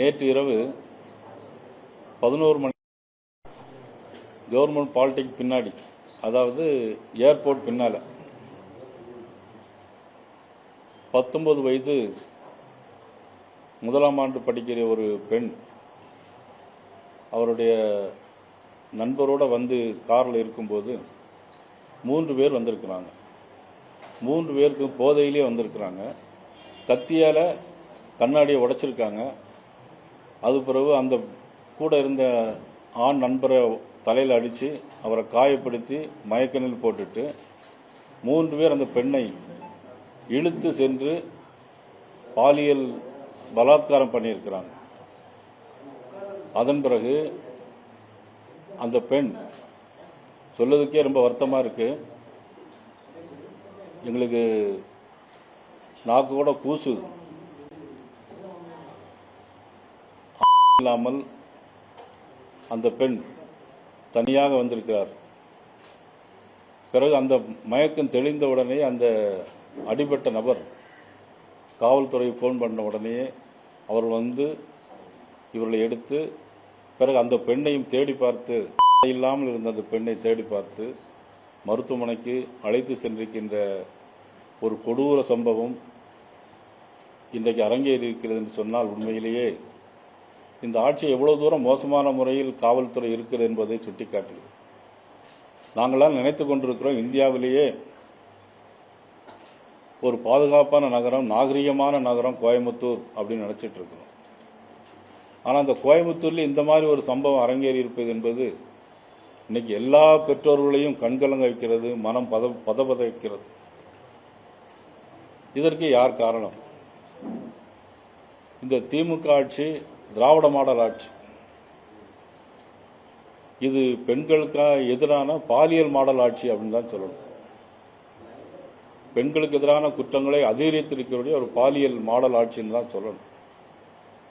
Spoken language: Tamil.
நேற்று இரவு பதினோரு மணி கவர்மெண்ட் பாலிடெக் பின்னாடி அதாவது ஏர்போர்ட் பின்னால பத்தொன்பது வயது முதலாம் ஆண்டு படிக்கிற ஒரு பெண் அவருடைய நண்பரோடு வந்து காரில் இருக்கும்போது மூன்று பேர் வந்திருக்கிறாங்க. மூன்று பேருக்கு போதையிலே வந்திருக்கிறாங்க. கத்தியால் கண்ணாடியை உடைச்சிருக்காங்க. அது பிறகு அந்த கூட இருந்த ஆண் நண்பரை தலையில் அடித்து அவரை காயப்படுத்தி மயக்கணில் போட்டுட்டு மூன்று பேர் அந்த பெண்ணை இழுத்து சென்று பாலியல் பலாத்காரம் பண்ணியிருக்கிறாங்க. அதன் பிறகு அந்த பெண் சொல்லதுக்கே ரொம்ப வருத்தமாக இருக்கு. எங்களுக்கு நாக்கு கூட கூசுது. இல்லாமல் அந்த பெண் தனியாக வந்திருக்கிறார். பிறகு அந்த மயக்கம் தெளிந்த உடனே அந்த அடிபட்ட நபர் காவல்துறை ஃபோன் பண்ண உடனே அவர் வந்து இவர்களை எடுத்து பிறகு அந்த பெண்ணையும் தேடி பார்த்து இல்லாமல் இருந்த அந்த பெண்ணை தேடி பார்த்து மருத்துவமனைக்கு அழைத்து சென்றிருக்கின்ற ஒரு கொடூர சம்பவம் இன்றைக்கு அரங்கேறி இருக்கிறது என்று சொன்னால் உண்மையிலேயே இந்த ஆட்சி எவ்வளவு தூரம் மோசமான முறையில் காவல்துறை இருக்கிறது என்பதை சுட்டிக்காட்டுகிறது. நாங்களாம் நினைத்து கொண்டிருக்கிறோம் இந்தியாவிலேயே ஒரு பாதுகாப்பான நகரம் நாகரிகமான நகரம் கோயம்புத்தூர் அப்படின்னு நினைச்சிட்டு இருக்கிறோம். ஆனால் அந்த கோயம்புத்தூரில் இந்த மாதிரி ஒரு சம்பவம் அரங்கேறி இருப்பது என்பது இன்னைக்கு எல்லா பெற்றோர்களையும் கண்கலங்க வைக்கிறது மனம் பத பதபத வைக்கிறது இதற்கு யார் காரணம்? இந்த திமுக ஆட்சி திராவிட மாடல் ஆட்சி. இது பெண்களுக்காக எதிரான பாலியல் மாடல் ஆட்சி அப்படின்னு தான் சொல்லணும். பெண்களுக்கு எதிரான குற்றங்களை அதிகரித்திருக்கக்கூடிய ஒரு பாலியல் மாடல் ஆட்சின்னு தான் சொல்லணும்.